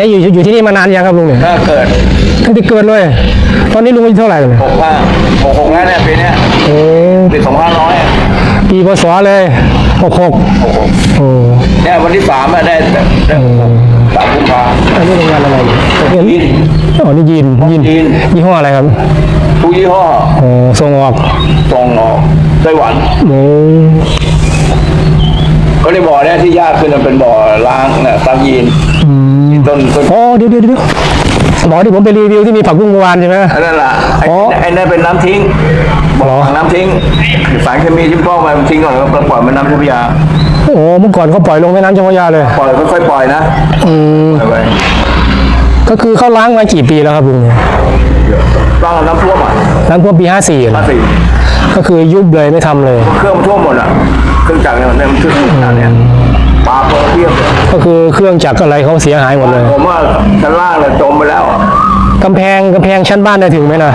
เนี่ยอยู่อยู่ที่นี่มานานยังครับลุงเนี่ยถ้าเกิดตั้งแต่เกิดเลย ตอนนี้ลุงอายุเท่าไหร่เลยหกห้าหกหกแล้วเนี่ยปีเนี้ยโอ้ปีสองพันร้อยปีพศเลยหกหกหกหกโอ้เนี่ยวันที่สามอะได้ได้ได้หกหกสามกุมภาอันนี้โรงงานอะไรเนี่ยยีนอ๋อนี่ยีนยีนยีนยี่ห้ออะไรครับทุกยี่ห้อโอ้ส่งออกส่งออกไต้หวันโอ้ก็ได้บ่อเนี่ยที่ยากขึ้นมันเป็นบ่อล้างเนี่ยซักยีนอืม ต้นต้นอ๋อเดี๋ยวเดี๋ยวเดี๋ยวบอกที่ผมไปรีวิวที่มีผักบุ้งเมื่อวานใช่ไหมอันนั้นแหละไอ้อ๋อไอ้นั่นเป็นน้ำทิ้งบ่อน้ำทิ้งสารเคมีที่พ่อมาทิ้งก่อนแล้วก็ปล่อยมันน้ำเจ้าพระยาโอ้เมื่อก่อนเขาปล่อยลงแม่น้ำเจ้าพระยาเลย ปล่อยค่อยๆปล่อยนะ อืมปล่อยไปก็คือเขาล้างมากี่ปีแล้วครับลุงเนี่ยต้องเอาน้ำท่วมอะล้างพวกปีห้าสี่มาสิก็คือยุบเลยไม่ทำเลย เครื่องมันท่วมหมดอะ เครื่องจักรเนี่ยเนี่ยมันขึ้นขนาดเนี้ยปลาเปิดเทียบเลย ก็คือเครื่องจักรอะไรเขาเสียหายหมดเลย ผมว่าชั้นล่างเนี่ยจมไปแล้วอะกำแพงกำแพงชั้นบ้านได้ถึงไหมนะ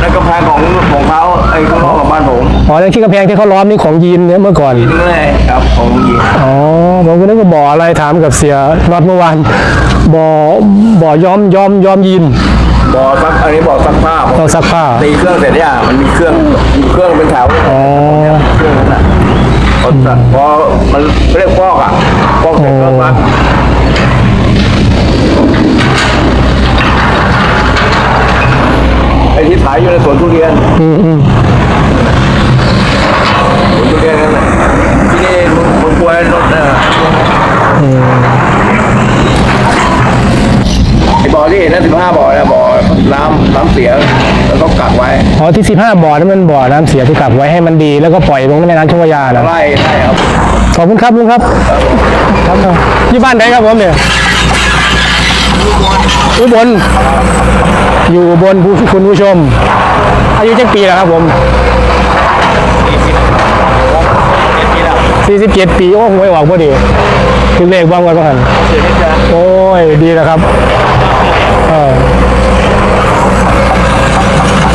แล้วกำแพงของของเขาไอ้ข้างนอกของบ้านผมอ๋อแล้วที่กำแพงที่เขาล้อมนี่ของยีนเนี่ยเมื่อก่อนนี่เลยครับของยิงอ๋อผมก็นึกว่าบ่ออะไรถามกับเสียน็อตเมื่อวานบ่อบ่อย้อมย้อมย้อมยีนบ่อซักอันนี้บ่อซักผ้าผมต้องซักผ้าตีเครื่องเสร็จเนี่ยมันมีเครื่องมีเครื่องเป็นแถวอ๋อเครื่องนั้นน่ะพอซักพอมันเรียกฟอกอะ ฟอกเสร็จก็ซักไอ้ที่ขายอยู่ในสวนทุเรียนอืมอืมสวนทุเรียนนั่นแหละที่นี่มึงมึงป่วยรถเนี่ยไอ้บ่อที่เห็นนั่นสิบห้าบ่อนะบ่อน้ำน้ำเสียแล้วก็กักไว้อ๋อที่สิบห้าบ่อนั่นมันบ่อน้ำเสียที่กลับไว้ให้มันดีแล้วก็ปล่อยลงในแม่น้ำเจ้าพระยานะไล่ไล่ครับ ขอบคุณครับลุงครับ ครับครับที่บ้านไหนครับผมเนี่ยอุบลอยู่บนผู้คุณผู้ชม อายุเจักปีแล้วครับผม47 ปี โอ้หวยออกพอดีคือเลขบ้างกันบ้างหันโอ้ย ดีแล้วครับ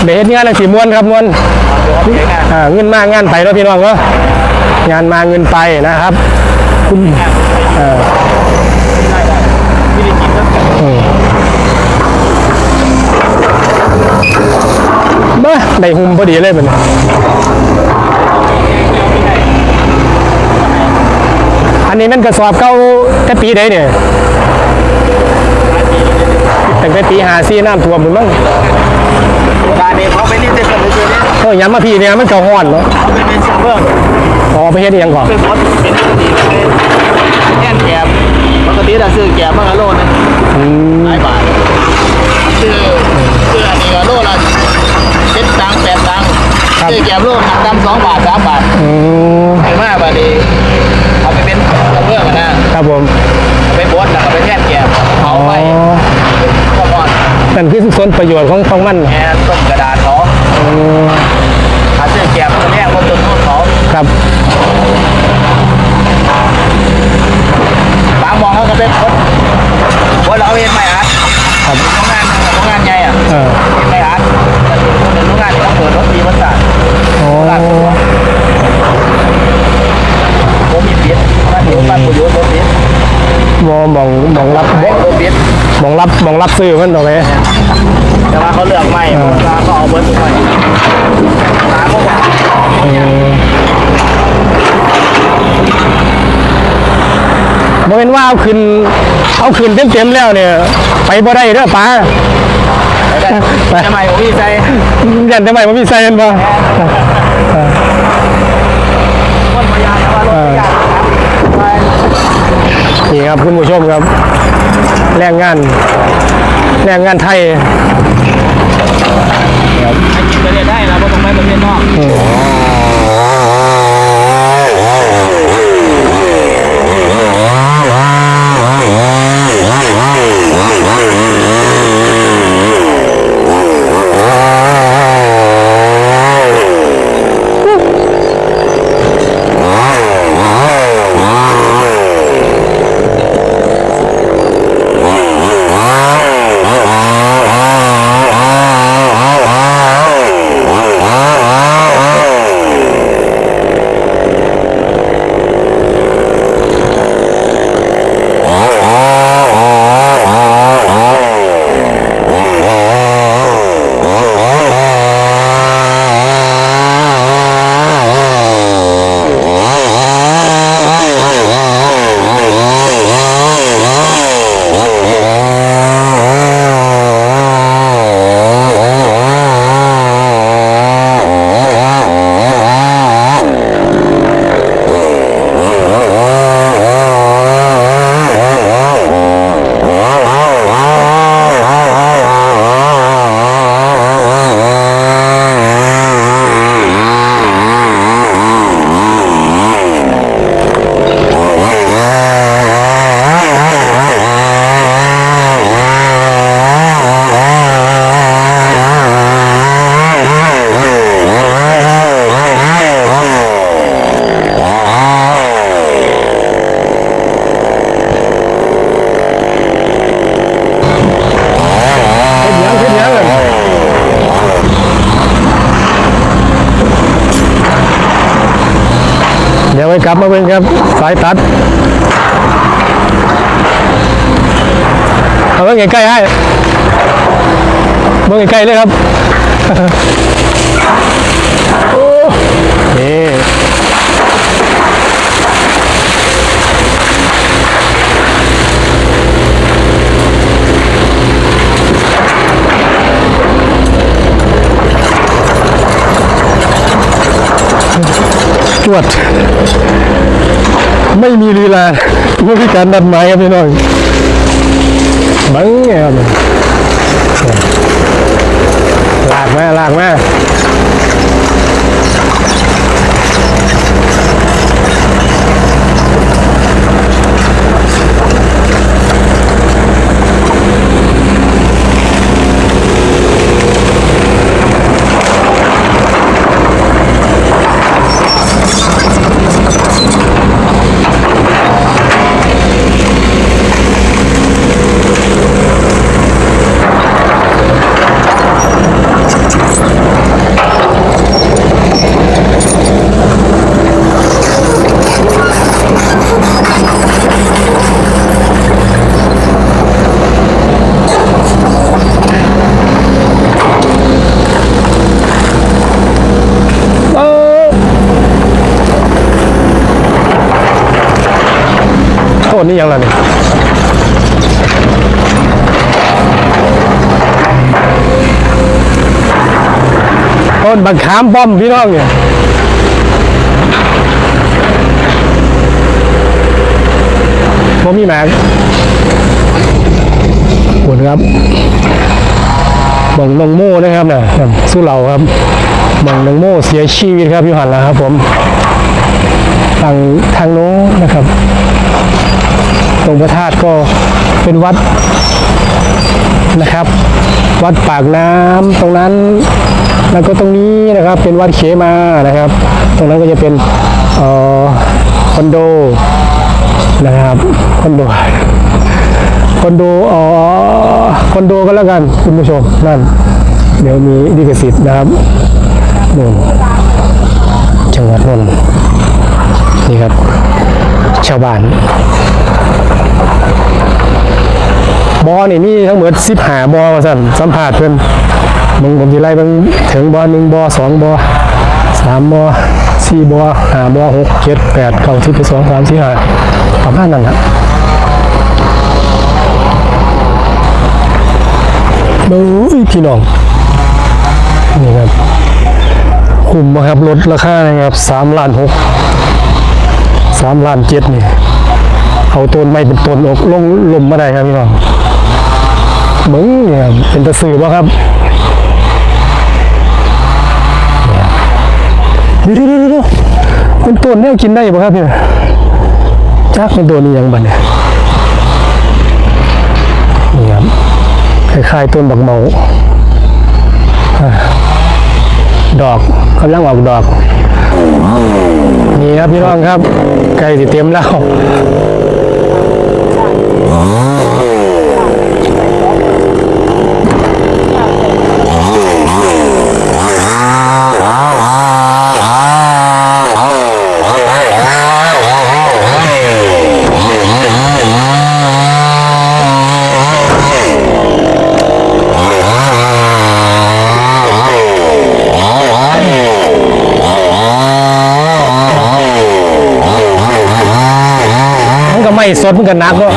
เดี๋ยวเฮ็ดงานอะไรสีมวนครับมวนอ่าเงินมากงานไปแล้วพี่น้องเนาะ งานมาเงินไปนะครับคุณเออเออบ้าได้หุ่มพอดีเลยเป็นอันนี้มันกระสอบเก้าแต่ปีใดเนี่ยตั้งแต่ปีหาซีน้ำท่วมหรือมั้งการนี้เขาไปนี่จะเกิดอะไรขึ้นเนี่ยเออย้ำมาพี่เนี่ยมันเก่าห้อนเนาะเขาเป็นเป็นชาวเมืองอ๋อ ไปเฮ็ดอิหยังก่อน เป็นรถเป็นดีเลยแง่นแกบปกติเราซื้อแกบมากะโลนึงอืมหลายบาทซื้อซื้ออันนี้ก็โลละเจ็ดตังค์แปดตังค์ซื้อแกบโลหนักดำสองบาทสามบาทอืมเห็นมากบาทดีเอาไปเป็นชาวเมืองอะนะครับผมเอาไปบดแล้วก็ไปแง่นแกบเผาอ๋อไปก็พอดนั่นคือส่วนประโยชน์ของของมันแง่ต้มกระดาษเขาอืมถ้าซื้อแกบมันแง่ว่าต้นโน้นเขาครับ มองเขาก็เป็นคนคนเราเห็นไหมอาร์ตครับโรงงานโรงงานใหญ่อะเออเห็นไหมอาร์ตเป็นโรงงานที่ต้องเปิดรถปีวันศาสตร์โอ้ตลาดตัวผมมีเปียบ้านอยู่บ้านประโยชน์รถเปียดมองมองมองรับรถเปียดมองรับมองรับซื้อมันโอเคแต่ว่าเขาเลือกไม่ราคาก็เอาเบิร์ดไปหาพวก อืม บ่เป็นว่าเอาขึ้นเอาขึ้นเต็มเต็มๆแล้วเนี่ย ไปบ่ได้เด้อป้าทำไมผมพี่ใจยันทำไมมันมีไซเอ็นบ่คนพยายามว่ารถยากไปนี่ครับคุณผู้ชมครับ แรงงาน แรงงานไทยให้กินไปเรียนได้นะเพราะตรงนั้นประเทศนอก ไปกลับมาเป็นครับ สายตัด เอาเบิ่งใกล้ๆให้เบิ่งใกล้ๆเลยครับ จวด ไม่มีลีลาผู้พิการดัดไม้ครับพี่น้องบังไงครับลากมาลากมา โทษนี่ยังไงเนี่ต้นบักขามป้อมพี่น้องเนี่ยบ่มีแมงหมดครับบังนงโม่นะครับเนี่ยครับสู้เราครับบังนงโม่เสียชีวิตครับอยู่หันแล้วครับผมทางทางโน้นนะครับ งพระธาตุก็เป็นวัดนะครับ วัดปากน้ำตรงนั้นแล้วก็ตรงนี้นะครับเป็นวัดเขมานะครับ ตรงนั้นก็จะเป็นออคอนโดนะครับคอนโดคอนโดอ๋อคอนโดก็แล้วกันคุณผู้ชมนั่น เดี๋ยวมีดิกสิทธิ์นะครับนนจังหวัดนนท์นี่ครับ ชาวบ้าน บอนี่มีทั้งหมดสิบหาบอว่าสั่นสัมผัสเพิ่นมึงผมสิไล่เบิ่งถึงบอหนึ่งบอสองบอสามบอสี่บอห้าบอหกเจ็ดแปดเก้าสิบสองสามสี่ห้าประมาณนั้นครับเบ้ยพี่น้องนี่ครับคุ้มบ่ครับลดราคานะครับสามล้านหกสามล้านเจ็ดนี่ เอาต้นไม้เป็นต้นออกลงลมมาได้ครับพี่น้องมึงเนี่ยเป็นตะสื่อบ่ครับเดี๋ยวเดี๋ยวเดี๋ยวเดี๋ยวเป็นต้นเนี่ยกินได้บ่ครับเนี่ยจักเป็นต้นนี้ยังบัดเนี่ยนี่ครับคล้ายๆต้นบักเมาดอกกำลังออกดอก นี่ครับพี่น้องครับ ไก่สิเต็มแล้ว ไม่สดมันก็หนักเนาะ